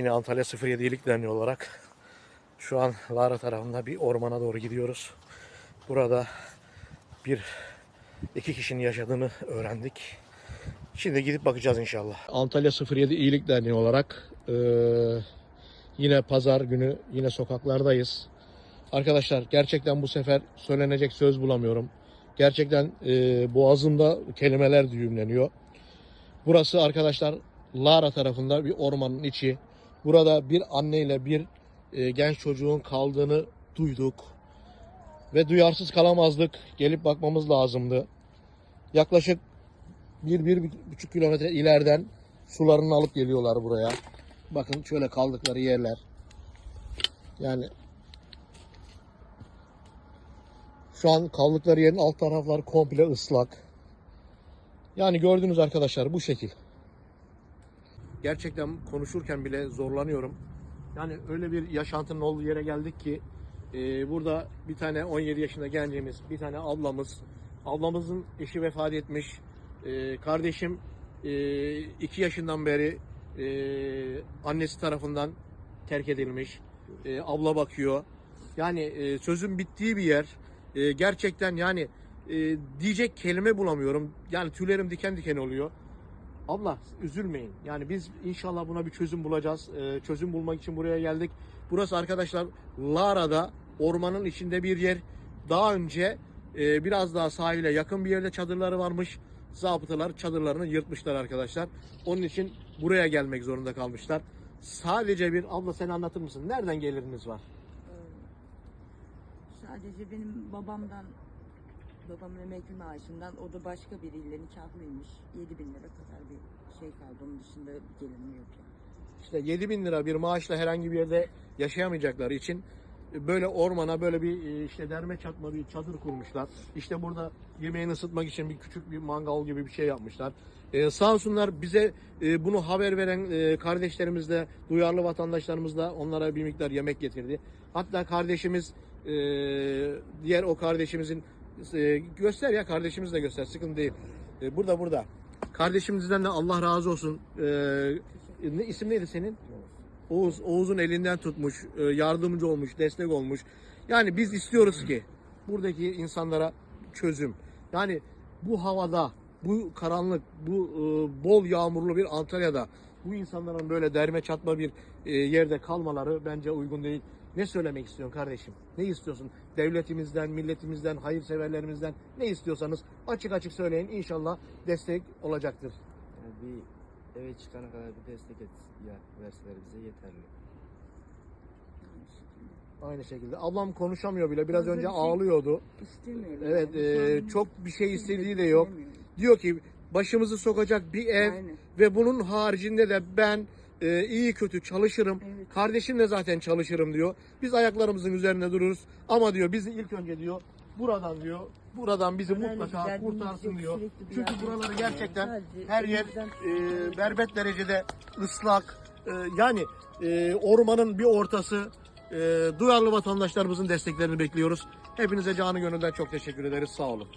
Yine Antalya 07 İyilik Derneği olarak şu an Lara tarafında bir ormana doğru gidiyoruz. Burada bir iki kişinin yaşadığını öğrendik. Şimdi gidip bakacağız inşallah. Antalya 07 İyilik Derneği olarak eee, yine pazar günü yine sokaklardayız. Arkadaşlar gerçekten bu sefer söylenecek söz bulamıyorum. Gerçekten eee boğazımda kelimeler düğümleniyor. Burası arkadaşlar Lara tarafında bir ormanın içi. Burada bir anneyle bir e, genç çocuğun kaldığını duyduk. Ve duyarsız kalamazdık. Gelip bakmamız lazımdı. Yaklaşık bir, bir buçuk kilometre ileriden sularını alıp geliyorlar buraya. Bakın şöyle kaldıkları yerler. Yani şu an kaldıkları yerin alt tarafları komple ıslak. Yani gördüğünüz arkadaşlar bu şekil. Gerçekten konuşurken bile zorlanıyorum. Yani öyle bir yaşantının olduğu yere geldik ki e, burada bir tane 17 yaşında gencimiz, bir tane ablamız, ablamızın eşi vefat etmiş. E, kardeşim 2 yaşından beri e, annesi tarafından terk edilmiş. E, abla bakıyor. Yani e, sözün bittiği bir yer. E, gerçekten yani e, diyecek kelime bulamıyorum. Yani tüylerim diken diken oluyor. Abla üzülmeyin. Yani biz inşallah buna bir çözüm bulacağız. Ee, çözüm bulmak için buraya geldik. Burası arkadaşlar Lara'da ormanın içinde bir yer. Daha önce e, biraz daha sahile yakın bir yerde çadırları varmış. Zabıtalar çadırlarını yırtmışlar arkadaşlar. Onun için buraya gelmek zorunda kalmışlar. Sadece bir abla sen anlatır mısın? Nereden geliriniz var? Sadece benim babamdan, babamın emekli maaşından, o da başka biriyle nikahlıymış. 7 bin lira kadar bir şey kaldı. Onun dışında bir gelirim yok yani. İşte 7 bin lira bir maaşla herhangi bir yerde yaşayamayacakları için böyle ormana böyle bir e, işte derme çatma bir çadır kurmuşlar. İşte burada yemeğini ısıtmak için bir küçük bir mangal gibi bir şey yapmışlar. Ee, sağ olsunlar bize e, bunu haber veren e, kardeşlerimiz de duyarlı vatandaşlarımız da onlara bir miktar yemek getirdi. Hatta kardeşimiz e, diğer o kardeşimizin e, göster ya kardeşimiz de göster sıkıntı değil. E, burada burada. Kardeşimizden de Allah razı olsun. E, ne isim neydi senin? Oğuz, Oğuz'un elinden tutmuş, e, yardımcı olmuş, destek olmuş. Yani biz istiyoruz ki buradaki insanlara çözüm. Yani bu havada, bu karanlık, bu bol yağmurlu bir Antalya'da bu insanların böyle derme çatma bir yerde kalmaları bence uygun değil. Ne söylemek istiyorsun kardeşim? Ne istiyorsun? Devletimizden, milletimizden, hayırseverlerimizden ne istiyorsanız açık açık söyleyin. İnşallah destek olacaktır. Yani bir eve çıkana kadar bir destek et, ya, verseler bize yeterli. Aynı şekilde. Ablam konuşamıyor bile. Biraz Fazla önce bir şey- ağlıyordu. İstemiyorum. Evet, yani. e, çok bir şey istediği de yok. Diyor ki başımızı sokacak bir ev Aynen. ve bunun haricinde de ben e, iyi kötü çalışırım. Evet. Kardeşim de zaten çalışırım diyor. Biz ayaklarımızın üzerinde dururuz. Ama diyor bizi ilk önce diyor buradan diyor buradan bizi Parayla mutlaka kurtarsın diyor. Çünkü buraları gerçekten Sadece her yer e, berbet derecede ıslak. E, yani e, ormanın bir ortası. E, duyarlı vatandaşlarımızın desteklerini bekliyoruz. Hepinize canı gönülden çok teşekkür ederiz. Sağ olun.